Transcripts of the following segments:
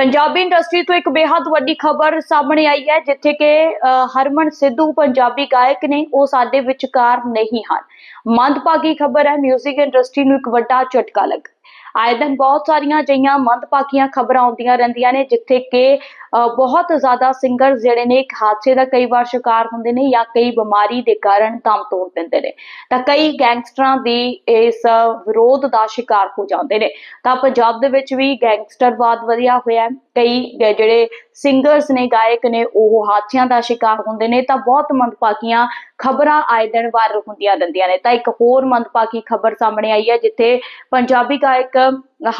Punjabi industry ਤੋਂ ਇੱਕ ਬੇਹੱਦ ਵੱਡੀ ਖਬਰ ਸਾਹਮਣੇ ਆਈ ਹੈ, ਜਿੱਥੇ ਕਿ ਹਰਮਨ ਸਿੱਧੂ ਪੰਜਾਬੀ ਗਾਇਕ ਨੇ ਉਹ ਸਾਡੇ ਵਿਚਕਾਰ ਨਹੀਂ ਹਨ। ਮੰਦਭਾਗੀ ਖਬਰ ਹੈ 뮤직 ਇੰਡਸਟਰੀ ਨੂੰ ਇੱਕ ਵੱਡਾ ਝਟਕਾ ਲੱਗਾ ਆਏ ਦਿਨ ਬਹੁਤ ਸਾਰੀਆਂ ਜਈਆਂ ਮੰਦਭਾਗੀਆਂ ਖਬਰਾਂ ਆਉਂਦੀਆਂ ਰਹਿੰਦੀਆਂ ਨੇ, ਜਿੱਥੇ ਕਿ ਬਹੁਤ ਜ਼ਿਆਦਾ ਸਿੰਗਰ ਜਿਹੜੇ ਨੇ ਇੱਕ ਹਾਦਸੇ ਦਾ ਕਈ ਵਾਰ ਸ਼ਿਕਾਰ ਹੁੰਦੇ ਨੇ ਜਾਂ ਕਈ ਬਿਮਾਰੀ ਦੇ ਕਾਰਨ ਦਮ ਤੋੜ ਦਿੰਦੇ ਨੇ। ਤਾਂ ਕਈ ਗੈਂਗਸਟਰਾਂ ਦੀ ਇਸ ਵਿਰੋਧ ਦਾ ਸ਼ਿਕਾਰ ਹੋ ਜਾਂਦੇ ਨੇ। ਤਾਂ ਪੰਜਾਬ ਦੇ ਵਿੱਚ ਵੀ ਗੈਂਗਸਟਰਵਾਦ ਵਧਿਆ ਹੋਇਆ ਹੈ। ਕਈ ਜਿਹੜੇ ਸਿੰਗਰਸ ਨੇ, ਗਾਇਕ ਨੇ, ਉਹ ਹਾਦਸਿਆਂ ਦਾ ਸ਼ਿਕਾਰ ਹੁੰਦੇ ਨੇ। ਤਾਂ ਬਹੁਤ ਮੰਦਭਾਗੀਆਂ ਖਬਰਾਂ ਆਏ ਦਿਨ ਵਾਇਰਲ ਹੁੰਦੀਆਂ ਰਹਿੰਦੀਆਂ ਨੇ। ਤਾਂ ਇੱਕ ਹੋਰ ਮੰਦਭਾਗੀ ਖਬਰ ਸਾਹਮਣੇ ਆਈ ਹੈ, ਜਿੱਥੇ ਪੰਜਾਬੀ ਗਾਇਕ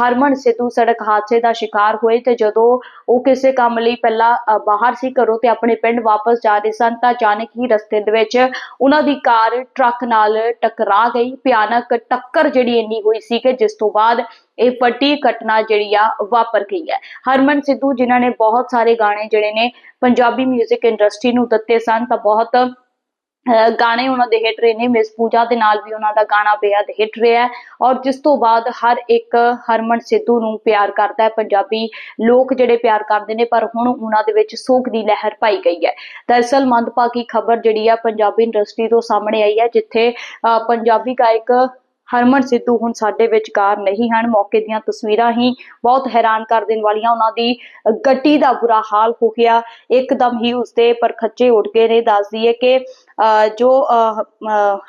ਹਰਮਨ ਸਿੱਧੂ ਸੜਕ ਹਾਦਸੇ ਦਾ ਸ਼ਿਕਾਰ ਹੋਏ ਤੇ ਜਦੋਂ ਉਹ ਕਿਸੇ ਕੰਮ ਲਈ ਪਹਿਲਾਂ ਬਾਹਰ ਸੀ ਘਰੋਂ ਤੇ ਆਪਣੇ ਪਿੰਡ ਵਾਪਸ ਜਾ ਰਹੇ ਸਨ ਤਾਂ ਅਚਾਨਕ ਹੀ ਰਸਤੇ ਦੇ ਵਿੱਚ ਉਹਨਾਂ ਦੀ ਕਾਰ ਟਰੱਕ ਨਾਲ ਟਕਰਾ ਗਈ। ਭਿਆਨਕ ਟੱਕਰ ਜਿਹੜੀ ਇੰਨੀ ਹੋਈ ਸੀ ਕਿ ਜਿਸ ਤੋਂ ਬਾਅਦ ਇਹ ਵੱਡੀ ਘਟਨਾ ਜਿਹੜੀ ਆ ਵਾਪਰ ਗਈ ਹੈ। ਹਰਮਨ ਸਿੱਧੂ ਜਿਨ੍ਹਾਂ ਨੇ ਬਹੁਤ ਸਾਰੇ ਗਾਣੇ ਜਿਹੜੇ ਨੇ ਪੰਜਾਬੀ 뮤직 ਇੰਡਸਟਰੀ ਨੂੰ ਦਿੱਤੇ ਸਨ ਤਾਂ ਬਹੁਤ ਗਾਣੇ ਉਹਨਾਂ ਦੇ ਹਿੱਟ ਰਹੇ ਨੇ, ਮਿਸ ਪੂਜਾ ਦੇ ਨਾਲ ਵੀ ਉਹਨਾਂ ਦਾ ਗਾਣਾ ਬੇਹੱਦ ਹਿੱਟ ਰਿਹਾ ਔਰ ਜਿਸ ਤੋਂ ਬਾਅਦ ਹਰ ਇੱਕ ਹਰਮਨ ਸਿੱਧੂ ਨੂੰ ਪਿਆਰ ਕਰਦਾ ਹੈ, ਪੰਜਾਬੀ ਲੋਕ ਜਿਹੜੇ ਪਿਆਰ ਕਰਦੇ ਨੇ, ਪਰ ਹੁਣ ਉਹਨਾਂ ਦੇ ਵਿੱਚ ਸੋਗ ਦੀ ਲਹਿਰ ਪਾਈ ਗਈ ਹੈ। ਦਰਅਸਲ ਮੰਦਭਾਗੀ ਖਬਰ ਜਿਹੜੀ ਆ ਪੰਜਾਬੀ ਇੰਡਸਟਰੀ ਤੋਂ ਸਾਹਮਣੇ ਆਈ ਹੈ, ਜਿੱਥੇ, ਅਹ ਪੰਜਾਬੀ ਗਾਇਕ ਹਰਮਨ ਸਿੱਧੂ ਹੁਣ ਸਾਡੇ ਵਿਚਕਾਰ ਨਹੀਂ ਹਨ, ਮੌਕੇ ਦੀਆਂ ਤਸਵੀਰਾਂ ਹੀ ਬਹੁਤ ਹੈਰਾਨ ਕਰ ਦੇਣ ਵਾਲੀਆਂ ਉਹਨਾਂ ਦੀ ਗੱਡੀ ਦਾ ਬੁਰਾ ਹਾਲ ਹੋ ਗਿਆ। ਇੱਕਦਮ ਹੀ ਉਸਦੇ ਪਰਖੱਚੇ ਉੱਡ ਗਏ ਨੇ। ਦੱਸਦੀ ਹੈ ਕਿ ਜੋ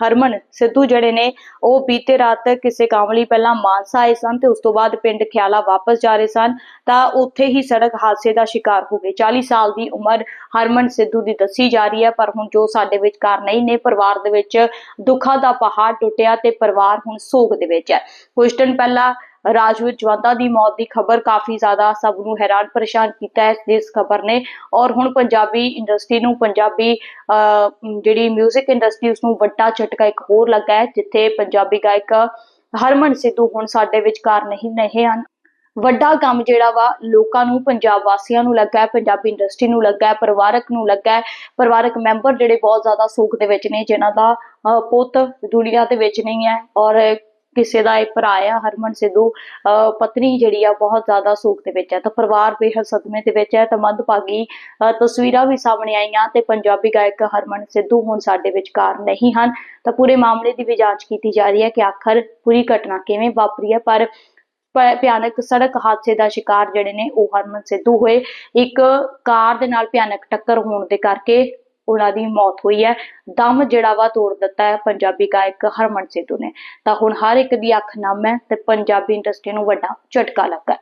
ਹਰਮਨ, ਸਿੱਧੂ ਜਿਹੜੇ ਨੇ, ਉਹ ਬੀਤੇ ਰਾਤ ਕਿਸੇ ਕੰਮ ਲਈ ਪਹਿਲਾਂ ਮਾਨਸਾ ਆਏ ਸਨ ਤੇ ਉਸ ਤੋਂ ਬਾਅਦ ਪਿੰਡ ਖਿਆਲਾ ਵਾਪਸ ਜਾ ਰਹੇ ਸਨ, ਤਾਂ ਉੱਥੇ ਹੀ ਸੜਕ ਹਾਦਸੇ ਦਾ ਸ਼ਿਕਾਰ ਹੋ ਗਏ। 40 ਸਾਲ ਦੀ ਉਮਰ ਹਰਮਨ ਸਿੱਧੂ ਦੀ ਦੱਸੀ ਜਾ ਰਹੀ ਹੈ, ਪਰ ਹੁਣ ਜੋ ਸਾਡੇ ਵਿਚਕਾਰ ਨਹੀਂ ਨੇ, ਪਰਿਵਾਰ ਦੇ ਵਿੱਚ ਦੁੱਖਾਂ ਦਾ ਪਹਾੜ ਟੁੱਟਿਆ ਤੇ ਪਰਿਵਾਰ ਹੁਣ ਸੋਗ ਦੇ ਵਿੱਚ ਹੈ। ਕੁਝ ਦਿਨ ਪਹਿਲਾਂ ਰਾਜਵੀਰ ਜਵੰਦਾ ਦੀ ਮੌਤ ਦੀ ਖਬਰ ਕਾਫੀ ਜ਼ਿਆਦਾ ਸਭ ਨੂੰ ਹੈਰਾਨ ਪਰੇਸ਼ਾਨ ਕੀਤਾ ਹੈ, ਇਸ ਖਬਰ ਨੇ। ਔਰ ਹੁਣ ਪੰਜਾਬੀ ਇੰਡਸਟਰੀ ਨੂੰ ਪੰਜਾਬੀ ਜਿਹੜੀ 뮤직 ਇੰਡਸਟਰੀ ਉਸ ਨੂੰ ਵੱਡਾ ਝਟਕਾ ਇੱਕ ਹੋਰ ਲੱਗਾ ਹੈ, ਜਿੱਥੇ ਪੰਜਾਬੀ ਗਾਇਕ ਹਰਮਨ ਸਿੱਧੂ ਹੁਣ ਸਾਡੇ ਵਿਚਕਾਰ ਨਹੀਂ ਰਹੇ ਹਨ। ਵੱਡਾ ਕੰਮ ਜਿਹੜਾ ਵਾ, ਲੋਕਾਂ ਨੂੰ, ਪੰਜਾਬ ਵਾਸੀਆਂ ਨੂੰ ਲੱਗਾ ਹੈ, ਪੰਜਾਬੀ ਇੰਡਸਟਰੀ ਨੂੰ ਲੱਗਾ ਹੈ, ਪਰਿਵਾਰਕ ਨੂੰ ਲੱਗਾ ਹੈ। ਪਰਿਵਾਰਕ ਮੈਂਬਰ ਜਿਹੜੇ ਬਹੁਤ ਜ਼ਿਆਦਾ ਸੋਗ ਦੇ ਵਿੱਚ ਨੇ, ਜਿਨ੍ਹਾਂ ਦਾ ਪੁੱਤ ਦੁਨੀਆ ਦੇ ਵਿੱਚ ਨਹੀਂ ਹੈ। ਔਰ ਕਿਸੇ ਦਾ ਇਹ ਭਰਾ ਆ, ਹਰਮਨ ਸਿੱਧੂ ਪਤਨੀ ਜਿਹੜੀ ਆ, ਬਹੁਤ ਜ਼ਿਆਦਾ ਸੋਗ ਦੇ ਵਿੱਚ ਹੈ ਤਾਂ ਪਰਿਵਾਰ ਬੇਹੱਦ ਸਦਮੇ ਦੇ ਵਿੱਚ ਹੈ ਤਾਂ ਮੰਦਭਾਗੀ ਤਸਵੀਰਾਂ ਵੀ ਸਾਹਮਣੇ ਆਈਆਂ ਤੇ ਪੰਜਾਬੀ ਗਾਇਕ ਹਰਮਨ ਸਿੱਧੂ ਹੁਣ ਸਾਡੇ ਵਿਚਕਾਰ ਨਹੀਂ ਹਨ। ਤਾਂ ਪੂਰੇ ਮਾਮਲੇ ਦੀ ਵੀ ਜਾਂਚ ਕੀਤੀ ਜਾ ਰਹੀ ਹੈ ਕਿ ਆਖਰ ਪੂਰੀ ਘਟਨਾ ਕਿਵੇਂ ਵਾਪਰੀ ਹੈ, ਪਰ ਭਿਆਨਕ ਸੜਕ ਹਾਦਸੇ ਦਾ ਸ਼ਿਕਾਰ ਜਿਹੜੇ ਨੇ, ਉਹ ਹਰਮਨ ਸਿੱਧੂ ਹੋਏ। ਇੱਕ ਕਾਰ ਦੇ ਨਾਲ ਭਿਆਨਕ ਟੱਕਰ ਹੋਣ ਦੇ ਕਰਕੇ ਉਹਨਾਂ ਦੀ ਮੌਤ ਹੋਈ ਹੈ। ਦਮ ਜਿਹੜਾ ਵਾ ਤੋੜ ਦਿੱਤਾ ਹੈ ਪੰਜਾਬੀ ਗਾਇਕ ਹਰਮਨ ਸਿੱਧੂ ਨੇ। ਤਾਂ ਹੁਣ ਹਰ ਇੱਕ ਦੀ ਅੱਖ ਨਮ ਹੈ ਤੇ ਪੰਜਾਬੀ ਇੰਡਸਟਰੀ ਨੂੰ ਵੱਡਾ ਝਟਕਾ ਲੱਗਾ